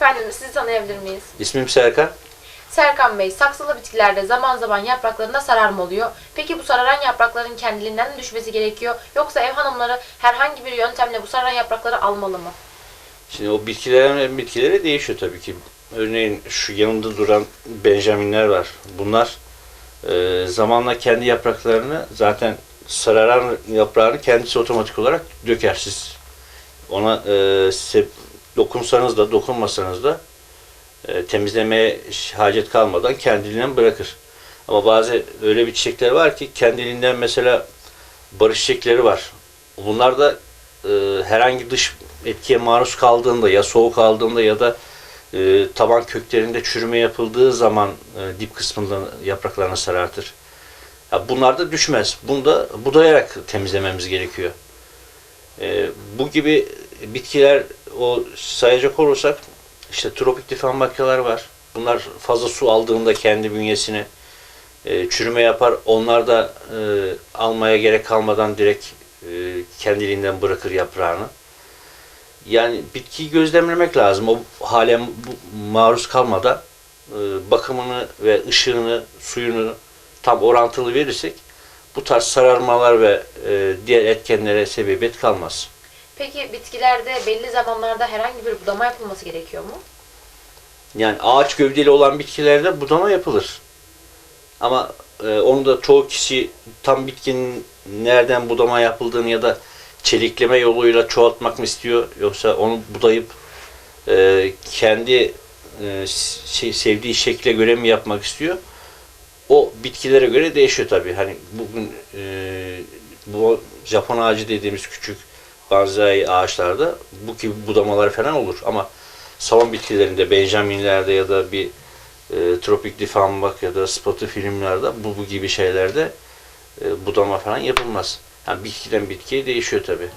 Efendim sizi tanıyabilir miyiz? İsmim Serkan. Serkan Bey, saksılı bitkilerde zaman zaman yapraklarında sararma oluyor. Peki bu sararan yaprakların kendiliğinden mi düşmesi gerekiyor? Yoksa ev hanımları herhangi bir yöntemle bu sararan yaprakları almalı mı? Şimdi o bitkilerin bitkilere değişiyor tabii ki. Örneğin şu yanımda duran benjaminler var. Bunlar e, zamanla kendi yapraklarını zaten sararan yaprağını kendisi otomatik olarak döker. Siz ona e, dokunsanız da dokunmasanız da e, temizlemeye hacet kalmadan kendiliğinden bırakır. Ama bazı öyle bir çiçekler var ki kendiliğinden mesela barış çiçekleri var. Bunlar da e, herhangi dış etkiye maruz kaldığında ya soğuk aldığında ya da e, taban köklerinde çürüme yapıldığı zaman e, dip kısmından yapraklarını sarartır. Ya bunlar da düşmez. Bunu da budayarak temizlememiz gerekiyor. E, bu gibi bitkiler o sayacak olursak işte tropik difambakyalar var. Bunlar fazla su aldığında kendi bünyesine e, çürüme yapar. Onlar da e, almaya gerek kalmadan direkt e, kendiliğinden bırakır yaprağını. Yani bitkiyi gözlemlemek lazım. O halen bu- maruz kalmadan e, bakımını ve ışığını, suyunu tam orantılı verirsek bu tarz sararmalar ve e, diğer etkenlere sebebiyet kalmaz. Peki bitkilerde belli zamanlarda herhangi bir budama yapılması gerekiyor mu? Yani ağaç gövdeli olan bitkilerde budama yapılır. Ama e, onu da çoğu kişi tam bitkinin nereden budama yapıldığını ya da çelikleme yoluyla çoğaltmak mı istiyor yoksa onu budayıp e, kendi e, şey, sevdiği şekle göre mi yapmak istiyor? O bitkilere göre değişiyor tabii. Hani bugün e, bu Japon ağacı dediğimiz küçük bonsai ağaçlarda bu gibi budamalar falan olur ama salon bitkilerinde, benjaminlerde ya da bir e, tropik difambak ya da spotı filmlerde bu, bu gibi şeylerde e, budama falan yapılmaz. Yani bitkiden bitkiye değişiyor tabii.